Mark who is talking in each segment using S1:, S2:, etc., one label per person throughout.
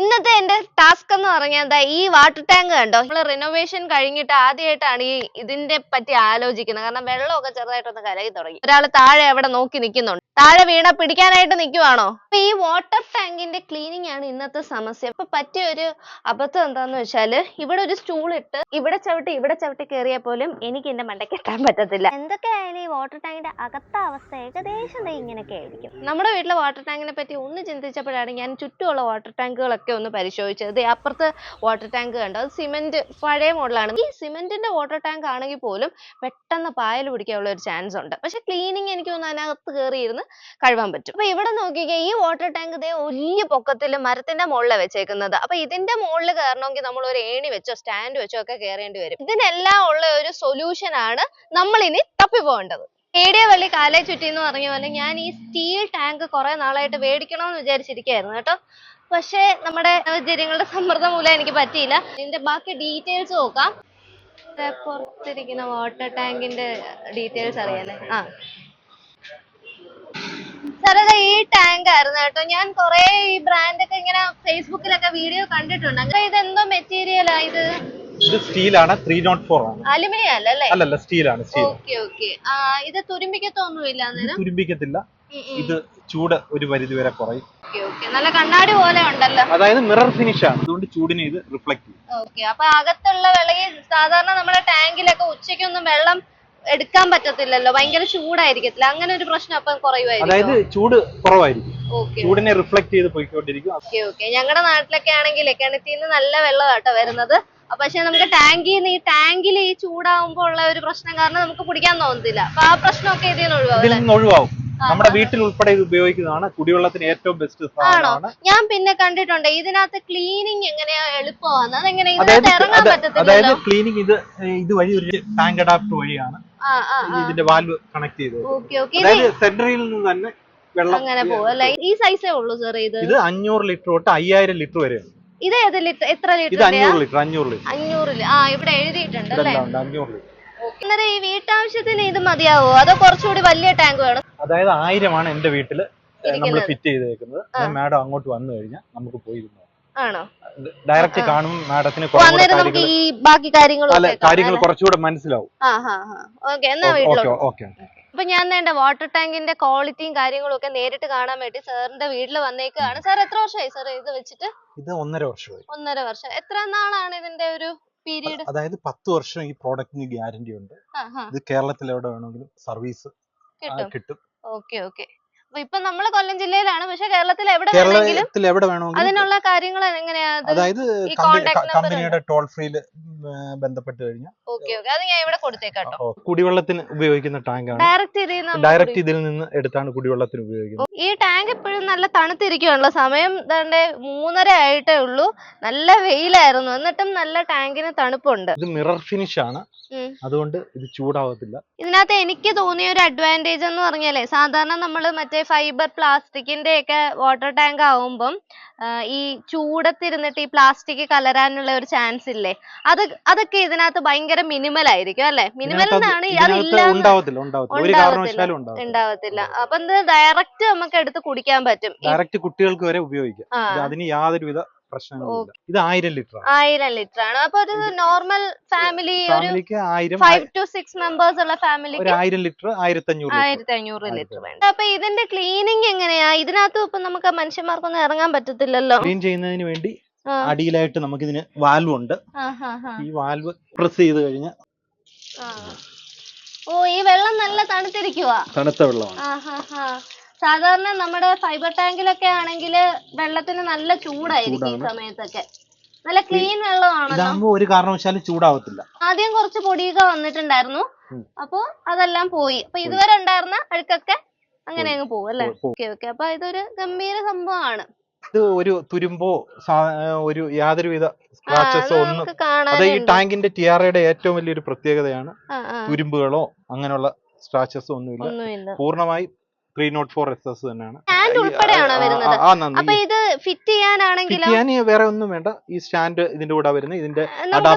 S1: ഇന്നത്തെ എന്റെ ടാസ്ക് എന്ന് പറഞ്ഞാൽ ഈ വാട്ടർ ടാങ്ക് കണ്ടോ? നമ്മൾ റിനോവേഷൻ കഴിഞ്ഞിട്ട് ആദ്യമായിട്ടാണ് ഈ ഇതിന്റെ പറ്റി ആലോചിക്കുന്നത്. കാരണം വെള്ളമൊക്കെ ചെറുതായിട്ടൊന്ന് കലകി തുടങ്ങി. ഒരാൾ താഴെ അവിടെ നോക്കി നിൽക്കുന്നുണ്ട്. താഴെ വീണ പിടിക്കാനായിട്ട് നിൽക്കുവാണോ? അപ്പൊ ഈ വാട്ടർ ടാങ്കിന്റെ ക്ലീനിങ് ആണ് ഇന്നത്തെ സമസ്യ. അപ്പൊ പറ്റിയ ഒരു അബദ്ധം എന്താന്ന് വെച്ചാൽ ഇവിടെ ഒരു സ്റ്റൂൾ ഇട്ട് ഇവിടെ ചവിട്ടി ഇവിടെ ചവിട്ടി കയറിയാൽ പോലും എനിക്ക് എന്റെ മണ്ടയ്ക്ക് എത്താൻ പറ്റത്തില്ല. എന്തൊക്കെയായാലും ഈ വാട്ടർ ടാങ്കിന്റെ അകത്ത അവസ്ഥ ഏകദേശം ഇങ്ങനെയൊക്കെ ആയിരിക്കും നമ്മുടെ വീട്ടിലെ വാട്ടർ ടാങ്കിനെ പറ്റി ഒന്ന് ചിന്തിച്ചപ്പോഴാണ് ഞാൻ ചുറ്റുമുള്ള വാട്ടർ ടാങ്കുകളൊക്കെ ഒന്ന് പരിശോധിച്ചത് അപ്പുറത്ത് വാട്ടർ ടാങ്ക് കണ്ടോ? അത് സിമെന്റ് പഴയ മോഡലാണ് ഈ സിമെന്റിന്റെ വാട്ടർ ടാങ്ക് ആണെങ്കിൽ പോലും പെട്ടെന്ന് പായൽ പിടിക്കാനുള്ള ഒരു ചാൻസ് ഉണ്ട്. പക്ഷെ ക്ലീനിങ് എനിക്ക് തോന്നുന്നു അതിനകത്ത് കയറിയിരുന്ന് കഴുവാൻ പറ്റും. അപ്പൊ ഇവിടെ നോക്കിക്കേ ഈ വാട്ടർ ടാങ്ക് ഇതേ വലിയ പൊക്കത്തിൽ മരത്തിന്റെ മുകളിലാണ് വെച്ചേക്കുന്നത്. അപ്പൊ ഇതിന്റെ മുകളിൽ കയറണമെങ്കിൽ നമ്മൾ ഒരു ഏണി വെച്ചോ സ്റ്റാൻഡ് വെച്ചോ ഒക്കെ കയറേണ്ടി വരും. ഇതിനെല്ലാം ഉള്ള ഒരു സൊല്യൂഷൻ ആണ് നമ്മൾ ഇനി തപ്പി പോകേണ്ടത്. ഏടിയ വള്ളി കാലേ ചുറ്റി എന്ന് പറഞ്ഞ പോലെ ഞാൻ ഈ സ്റ്റീൽ ടാങ്ക് കുറെ നാളായിട്ട് മേടിക്കണമെന്ന് വിചാരിച്ചിരിക്കുകയായിരുന്നു കേട്ടോ. പക്ഷേ നമ്മുടെ സാഹചര്യങ്ങളുടെ സമ്മർദ്ദം മൂലം എനിക്ക് പറ്റിയില്ല. ഇതിന്റെ ബാക്കി ഡീറ്റെയിൽസ് നോക്കാം. പുറത്തിരിക്കുന്ന വാട്ടർ ടാങ്കിന്റെ ഡീറ്റെയിൽസ് അറിയാലേ. ആ. സാറേ ഈ ടാങ്ക് ആയിരുന്നു കേട്ടോ. ഞാൻ കുറെ ഈ ബ്രാൻഡ് ഒക്കെ ഇങ്ങനെ ഫേസ്ബുക്കിലൊക്കെ വീഡിയോ കണ്ടിട്ടുണ്ട്. ഇത് എന്തോ മെറ്റീരിയലാ ഇത്?
S2: ഇത് സ്റ്റീലാണ് ത്രീ നോട്ട് ഫോർ ആണ്.
S1: അലുമിനിയം അല്ല? അല്ലേ
S2: അല്ലല്ല സ്റ്റീലാണ് സ്റ്റീൽ.
S1: Okay okay. ഇത് തുരുമ്പിക്കത്തൊന്നുമില്ല
S2: തുരുമ്പിക്കത്തില്ല. ഇത് ചൂട് ഒരു പരിധി വരെ കുറയും.
S1: നല്ല കണ്ണാടി പോലെ ഉണ്ടല്ലോ.
S2: അതായത് മിറർ ഫിനിഷ് ആണ്. അതുകൊണ്ട് ചൂടിനെ ഇത് റിഫ്ലക്ട് ചെയ്യും.
S1: ഓക്കെ അപ്പൊ അകത്തുള്ള വെള്ളം സാധാരണ നമ്മുടെ ടാങ്കിലൊക്കെ ഉച്ചയ്ക്കൊന്നും വെള്ളം എടുക്കാൻ പറ്റത്തില്ലല്ലോ. ഭയങ്കര ചൂടായിരിക്കത്തില്ല. അങ്ങനെ ഒരു പ്രശ്നം അപ്പം കുറയുമായിരിക്കും.
S2: അതായത് ചൂട് കുറവായിരിക്കും. ചൂടിനെ റിഫ്ലക്ട് ചെയ്ത് പോയിക്കൊണ്ടിരിക്കും.
S1: Okay okay. ഞങ്ങളുടെ നാട്ടിലൊക്കെ ആണെങ്കിൽ കിണറ്റിൽ നിന്ന് നല്ല വെള്ളം കേട്ടോ വരുന്നത്. പക്ഷെ നമുക്ക് ടാങ്കിൽ നിന്ന് ഈ ടാങ്കിൽ ഈ ചൂടാവുമ്പോ ഉള്ള ഒരു പ്രശ്നം കാരണം നമുക്ക് കുടിക്കാൻ തോന്നത്തില്ല. അപ്പൊ ആ പ്രശ്നമൊക്കെ ഇതിൽ നിന്ന് ഒഴിവാകും
S2: ഒഴിവാകും നമ്മുടെ. വീട്ടിൽ ഉൾപ്പെടെ ഇത് ഉപയോഗിക്കുന്നതാണ് കുടിവെള്ളത്തിന് ഏറ്റവും ബെസ്റ്റ്
S1: ആണോ?
S2: സാധനമാണ്.
S1: ഞാൻ പിന്നെ കണ്ടിട്ടുണ്ട് ഇതിനകത്ത് ക്ലീനിങ് എങ്ങനെയാ എളുപ്പമാണ് അതെങ്ങനെ ഇതിനകത്ത് ഇറങ്ങാൻ
S2: അത് അതായത്
S1: പറ്റത്തില്ലല്ലോ
S2: ക്ലീനിങ് ഇത് ഇത് വഴി ഒരു ടാങ്ക് അഡാപ്റ്റർ വഴിയാണ്.
S1: ആ ആ ആ.
S2: ഇതിന്റെ വാൽവ് കണക്ട് ചെയ്തത്
S1: ഓക്കെ ഓക്കെ.
S2: അതായത് സെൻട്രയിൽ നിന്ന് തന്നെ വെള്ളം
S1: അങ്ങനെ പോകും അല്ലെ? ഈ സൈസേ ഉള്ളൂ സാർ ഇത്?
S2: ഇത് അഞ്ഞൂറ് ലിറ്റർ തൊട്ട് അയ്യായിരം ലിറ്റർ വരെയാണ്.
S1: ഇത് ഏത് ലിറ്റർ എത്ര ലിറ്റർ
S2: അഞ്ഞൂറ് ലിറ്റർ. അഞ്ഞൂറ് ലിറ്റർ.
S1: അഞ്ഞൂറിൽ ആ ഇവിടെ എഴുതിയിട്ടുണ്ട് അല്ലേ?
S2: അഞ്ഞൂറ് ലിറ്റർ.
S1: അന്നേരം ഈ വീട്ടാവശ്യത്തിന് ഇത് മതിയാവോ? അതോ കുറച്ചുകൂടി വലിയ ടാങ്ക് വേണം?
S2: അതായത് ആയിരമാണ് എന്റെ വീട്ടിൽ നമ്മൾ ഫിറ്റ് ചെയ്തേക്കുന്നത്. മാഡം അങ്ങോട്ട് വന്നു കഴിഞ്ഞാൽ നമുക്ക് പോയി
S1: ആണോ?
S2: ഡയറക്റ്റ് കാണും മാഡത്തിന്
S1: നമുക്ക് ഈ ബാക്കി
S2: കാര്യങ്ങൾ
S1: കാര്യങ്ങൾ?
S2: കുറച്ചുകൂടെ മനസ്സിലാവും.
S1: ഓക്കെ എന്നാ വീട്ടിലോട്ട്
S2: ഓക്കെ.
S1: അപ്പൊ ഞാൻ വേണ്ട വാട്ടർ ടാങ്കിന്റെ ക്വാളിറ്റിയും കാര്യങ്ങളും ഒക്കെ നേരിട്ട് കാണാൻ വേണ്ടി സാറിന്റെ വീട്ടിൽ വന്നേക്കാണ്. സാർ എത്ര വർഷമായി സാർ ഇത് വെച്ചിട്ട്?
S2: ഇത് ഒന്നര വർഷമായി.
S1: ഒന്നര വർഷം. എത്ര നാളാണ് ഇതിന്റെ ഒരു പീരീഡ്
S2: അതായത് പത്ത് വർഷം ഈ പ്രോഡക്റ്റിന് ഗ്യാരണ്ടി ഉണ്ട്. ഇത് കേരളത്തിൽ എവിടെ വേണമെങ്കിലും സർവീസ്
S1: കിട്ടും. Okay okay. ഇപ്പൊ നമ്മൾ കൊല്ലം ജില്ലയിലാണ്. പക്ഷെ കേരളത്തിൽ എവിടെ വേണമെങ്കിലും
S2: കേരളത്തിൽ എവിടെ വേണമെങ്കിലും
S1: അതിനുള്ള കാര്യങ്ങൾ എങ്ങനെയാ? അത്
S2: അതായത് കമ്പനിയുടെ ടോൾ ഫ്രീയിൽ ബന്ധപ്പെട്ട് കഴിഞ്ഞാൽ
S1: ഓക്കെ ഓക്കെ. അത് ഞാൻ ഇവിടെ കൊടുത്തേക്കാട്ടോ.
S2: കുടിവെള്ളത്തിന് ഉപയോഗിക്കുന്ന ടാങ്കാണ്
S1: ഡയറക്റ്റ് ഇതിൽ നിന്ന്
S2: ഡയറക്റ്റ് ഇതിൽ നിന്ന് എടുത്താണ് കുടിവെള്ളത്തിന് ഉപയോഗിക്കുന്നത്.
S1: ഈ ടാങ്ക് എപ്പോഴും നല്ല തണുത്തിരിക്കുകയാണല്ലോ സമയം ദാണ്ടെ മൂന്നര ആയിട്ടേ ഉള്ളൂ. നല്ല വെയിലായിരുന്നു. എന്നിട്ടും നല്ല ടാങ്കിന് തണുപ്പുണ്ട്.
S2: ഇത് മിറർ ഫിനിഷ് ആണ്. അതുകൊണ്ട് ഇത് ചൂടാവത്തില്ല.
S1: ഇതിനകത്ത് എനിക്ക് തോന്നിയ ഒരു അഡ്വാന്റേജ് എന്ന് പറഞ്ഞാലേ സാധാരണ നമ്മൾ മറ്റേ ഫൈബർ പ്ലാസ്റ്റിക്കിന്റെ ഒക്കെ വാട്ടർ ടാങ്ക് ആവുമ്പം ഈ ചൂടത്തിരുന്നിട്ട് ഈ പ്ലാസ്റ്റിക് കലരാനുള്ള ഒരു ചാൻസ് ഇല്ലേ? അത് അതൊക്കെ ഇതിനകത്ത് ഭയങ്കര മിനിമൽ ആയിരിക്കും അല്ലെ? മിനിമൽ എന്നാണ്
S2: ഉണ്ടാവത്തില്ല
S1: അപ്പൊ ഡയറക്റ്റ് നമുക്ക് എടുത്ത് കുടിക്കാൻ പറ്റും.
S2: ഡയറക്റ്റ് കുട്ടികൾക്ക് വരെ ഉപയോഗിക്കാം. അതിന് യാതൊരുവിധ പ്രശ്നങ്ങളുമില്ല ഇത് ആയിരം ലിറ്റർ ആണ്
S1: ആയിരം ലിറ്റർ ആണ് അപ്പൊ ഒരു നോർമൽ ഫാമിലി ഒരു
S2: ഫാമിലിക്ക് ആയിരം
S1: ഫൈവ് ടു സിക്സ് മെമ്പേഴ്സ് ഉള്ള ഫാമിലിക്ക്
S2: ഒരു ആയിരം ലിറ്റർ ആയിരത്തി അഞ്ഞൂറ് ലിറ്റർ
S1: ആയിരത്തി അഞ്ഞൂറ് ലിറ്റർ വേണം അപ്പൊ ഇതിന്റെ ക്ലീനിങ് എങ്ങനെയാ? ഇതിനകത്ത് ഇപ്പൊ നമുക്ക് മനുഷ്യന്മാർക്കൊന്നും ഇറങ്ങാൻ പറ്റത്തില്ലല്ലോ.
S2: ക്ലീൻ ചെയ്യുന്നതിന് വേണ്ടി അടിയിലായിട്ട് നമുക്ക് ഇതിന് വാൽവ് ഉണ്ട് ഈ വാൽവ് പ്രസ് ചെയ്ത്
S1: കഴിഞ്ഞ ഓ ഈ വെള്ളം നല്ല തണുത്തിരിക്കുവാ.
S2: തണുത്ത വെള്ളമാണ്.
S1: സാധാരണ നമ്മുടെ ഫൈബർ ടാങ്കിലൊക്കെ ആണെങ്കിൽ വെള്ളത്തിന് നല്ല ചൂടായിരിക്കും ഈ സമയത്തൊക്കെ. നല്ല ക്ലീൻ വെള്ളമാണല്ലോ.
S2: ഇതാകുമ്പോ ഒരു കാരണവശാലും ചൂടാവത്തില്ല.
S1: ആദ്യം കുറച്ച് പൊടിയൊക്കെ വന്നിട്ടുണ്ടായിരുന്നു. അപ്പോ അതെല്ലാം പോയി. അപ്പൊ ഇതുവരെ ഉണ്ടായിരുന്ന അഴുക്കൊക്കെ അങ്ങനെ അങ്ങ് പോകും അല്ലെ? Okay okay. അപ്പൊ ഇതൊരു ഗംഭീര സംഭവമാണ്.
S2: ഇത് ഒരു തുരുമ്പോ സാ- ഒരു യാതൊരുവിധ
S1: ആ, അത്
S2: സ്ക്രാച്ചസോ ഒന്നും
S1: നമുക്ക്
S2: അത് ഈ ടാങ്കിന്റെ ടിയാറയുടെ ഏറ്റവും വലിയൊരു പ്രത്യേകതയാണ്. തുരുമ്പുകളോ അങ്ങനെയുള്ള സ്ക്രാച്ചസോ ഒന്നുമില്ല.
S1: ഒന്നുമില്ല.
S2: പൂർണമായി three nought four S S തന്നെയാണ്.
S1: സ്റ്റാൻഡ് ഉൾപ്പെടെയാണോ വരുന്നത്? അപ്പൊ ഇത് ഫിറ്റ് ചെയ്യാനാണെങ്കിലോ?
S2: ചെയ്യാൻ വേറെ ഒന്നും വേണ്ട. ഈ സ്റ്റാൻഡ് ഇതിന്റെ കൂടെ വരുന്നത്. ഇതിന്റെ.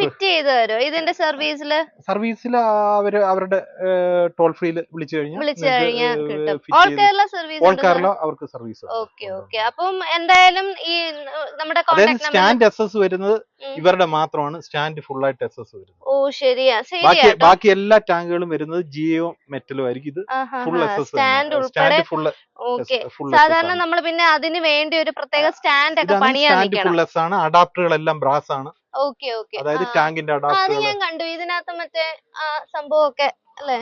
S1: ഫിറ്റ് ചെയ്ത് തരുമോ ഇതിന്റെ സർവീസിൽ?
S2: സർവീസിൽ അവർ അവരുടെ ടോൾ ഫ്രീയിൽ വിളിച്ചു കഴിഞ്ഞാൽ
S1: വിളിച്ചു കഴിഞ്ഞാൽ all Kerala service
S2: all Kerala അവർക്ക് സർവീസ്
S1: ഓക്കെ ഓക്കെ. അപ്പം എന്തായാലും ഈ നമ്മുടെ
S2: സ്റ്റാൻഡ് എസ് എസ് വരുന്നത് ഇവരുടെ മാത്രമാണ്. സ്റ്റാൻഡ് ഫുൾ ആയിട്ട് എസ് എസ് വരുന്നത്.
S1: ഓ ശരിയാ.
S2: ബാക്കി ബാക്കി എല്ലാ ടാങ്കുകളും വരുന്നത് ജിയോ മെറ്റലും ആയിരിക്കും ഇത്. Full S S
S1: stand
S2: full
S1: സാധാരണ നമ്മൾ പിന്നെ അതിന് വേണ്ടി ഒരു പ്രത്യേക സ്റ്റാൻഡ് ഒക്കെ
S2: പണിയാണ് എല്ലാം ആണ്. അഡാപ്റ്ററുകളെല്ലാം ബ്രാസ് ആണ്.
S1: Okay okay.
S2: അതായത് ടാങ്കിന്റെ
S1: അത് ഞാൻ കണ്ടു. ഇതിനകത്ത് മറ്റേ സംഭവമൊക്കെ അല്ലേ?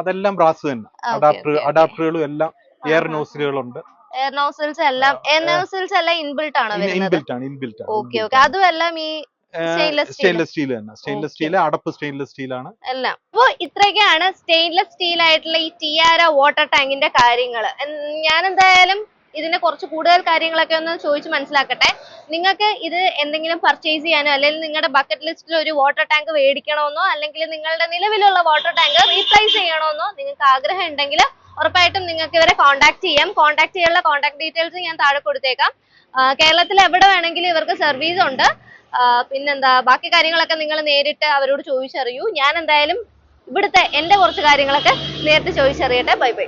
S2: അതെല്ലാം ബ്രാസ് തന്നെ. അഡാപ്റ്റർ. അഡാപ്റ്ററുകളും എല്ലാം എയർ. നോസിലുകളുണ്ട്.
S1: എയർ നോസിൽസ് എല്ലാം എയർ നോസിൽസ് എല്ലാം ഇൻബിൽട്ട് ആണ്
S2: ഇൻബിൽറ്റ് ആണ് ഇൻബിൽറ്റ്
S1: ഓക്കെ ഓക്കെ. അതും എല്ലാം ഈ.
S2: സ്റ്റെയിൻലെസ് സ്റ്റീൽ തന്നെ. സ്റ്റെയിൻലെസ്. സ്റ്റീൽ അടപ്പ് സ്റ്റെയിൻലെസ് സ്റ്റീൽ ആണ്.
S1: എല്ലാം. അപ്പോ ഇത്രയൊക്കെയാണ് സ്റ്റെയിൻലെസ് സ്റ്റീൽ ആയിട്ടുള്ള ഈ ടിയാര വാട്ടർ ടാങ്കിന്റെ കാര്യങ്ങൾ ഞാൻ എന്തായാലും ഇതിന്റെ കുറച്ച് കൂടുതൽ കാര്യങ്ങളൊക്കെ ഒന്ന് ചോദിച്ച് മനസ്സിലാക്കട്ടെ. നിങ്ങൾക്ക് ഇത് എന്തെങ്കിലും പർച്ചേസ് ചെയ്യാനോ അല്ലെങ്കിൽ നിങ്ങളുടെ ബക്കറ്റ് ലിസ്റ്റിൽ ഒരു വാട്ടർ ടാങ്ക് മേടിക്കണമെന്നോ അല്ലെങ്കിൽ നിങ്ങളുടെ നിലവിലുള്ള വാട്ടർ ടാങ്ക് റീപ്ലേസ് ചെയ്യണമെന്നോ നിങ്ങൾക്ക് ആഗ്രഹം ഉണ്ടെങ്കിൽ ഉറപ്പായിട്ടും നിങ്ങൾക്ക് ഇവരെ കോൺടാക്ട് ചെയ്യാം. കോൺടാക്ട് ചെയ്യാനുള്ള കോൺടാക്ട് ഡീറ്റെയിൽസ് ഞാൻ താഴെ കൊടുത്തേക്കാം. കേരളത്തിൽ എവിടെ വേണമെങ്കിലും ഇവർക്ക് സർവീസ് ഉണ്ട്. പിന്നെന്താ ബാക്കി കാര്യങ്ങളൊക്കെ നിങ്ങൾ നേരിട്ട് അവരോട് ചോദിച്ചറിയൂ. ഞാൻ എന്തായാലും ഇവിടുത്തെ എന്റെ കുറച്ച് കാര്യങ്ങളൊക്കെ നേരിട്ട് ചോദിച്ചറിയട്ടെ. Bye bye.